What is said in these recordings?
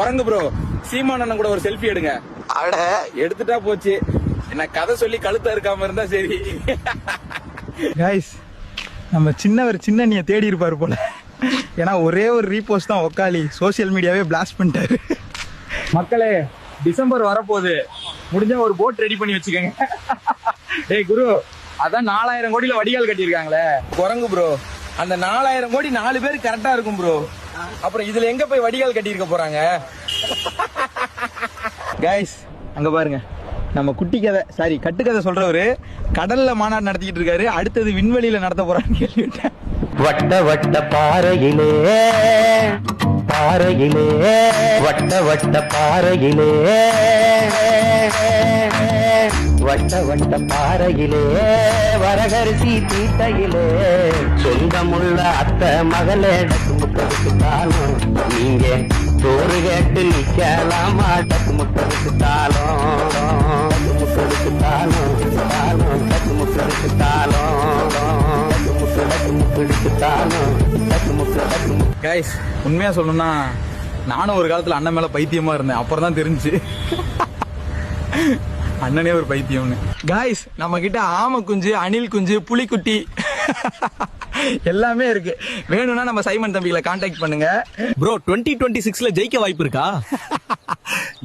குரங்கு ப்ரோ சீமான் அண்ணன் கூட ஒரு செல்ஃபி எடுங்க. அட. எடுத்துட்டா போச்சு. என்ன கதை சொல்லி கழுத்தா இருக்காம இருந்தா சரி. கைஸ் நம்ம சின்னவர் சின்ன நீ தேடி இருப்பாரு போல. ஏன்னா ஒரே ஒரு ரீபோஸ்ட் தான் ஒக்காளி சோஷியல் மீடியாவே பிளாஸ்ட் பண்ணிட்டாரு. மக்களே டிசம்பர் வரப்போகுது. முடிஞ்சா ஒரு போட் ரெடி பண்ணி வச்சுக்கோங்க. டேய் குரு அதான் நாலாயிரம் கோடியில வடிகால் கட்டியிருக்காங்களே. குரங்கு ப்ரோ அந்த நாலாயிரம் கோடி நாலு பேர் கரெக்டா இருக்கும் ப்ரோ அப்புறம் இதுல எங்க போய் வடிகால் கட்டியிருக்க போறாங்க? கைஸ் அங்க பாருங்க. நம்ம குட்டி கதை சாரி கட்டுக்கதை சொல்றவரு கடல்ல மாநாடு நடத்திக்கிட்டு இருக்காரு. அடுத்தது விண்வெளியில நடத்த போறான்னு கேள்விட்டேன் வட்ட வட்ட பாறையிலே பாறையிலே வட்ட வட்ட பாறையிலே வட்ட வட்ட பாறையிலே வரகரிசி தீட்டையிலே சொந்தமுள்ள அத்தை மகளே டக்கு முக்கருக்கு தாளம் நீங்க சோறு கேட்டு நிக்கலாமா டக்கு முக்கருக்கு தாளம் டக்கு முக்கருக்கு தாளம் தாளம் டக்கு முக்கருக்கு தாளம் டக்கு முக்கு தாளம் டக்கு முக்கு டக்கு முக்கு கைஸ் உண்மையா சொல்லணும்னா நானும் ஒரு காலத்தில் அண்ணன் மேலே பைத்தியமாக இருந்தேன். அப்புறம் தான் தெரிஞ்சு. அண்ணனே ஒரு பைத்தியம்னு. காய்ஸ் நம்ம கிட்ட ஆம குஞ்சு அணில் குஞ்சு புலிக்குட்டி எல்லாமே இருக்கு. வேணும்னா நம்ம சைமன் தம்பிகளை காண்டாக்ட் பண்ணுங்க. ப்ரோ டுவெண்ட்டி டுவெண்ட்டி சிக்ஸ்ல ஜெயிக்க வாய்ப்பு இருக்கா?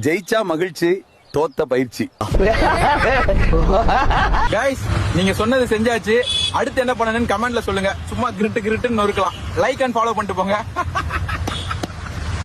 ஜெயிச்சா மகிழ்ச்சி தோத்த பயிற்சி. கைஸ் நீங்க சொன்னது செஞ்சாச்சு. அடுத்து என்ன பண்ணணும்னு கமெண்ட்ல சொல்லுங்க. சும்மா கிரிட்டு கிரிட்டுன்னு நொறுக்கலாம். லைக் அண்ட் ஃபாலோ பண்ணிட்டு போங்க.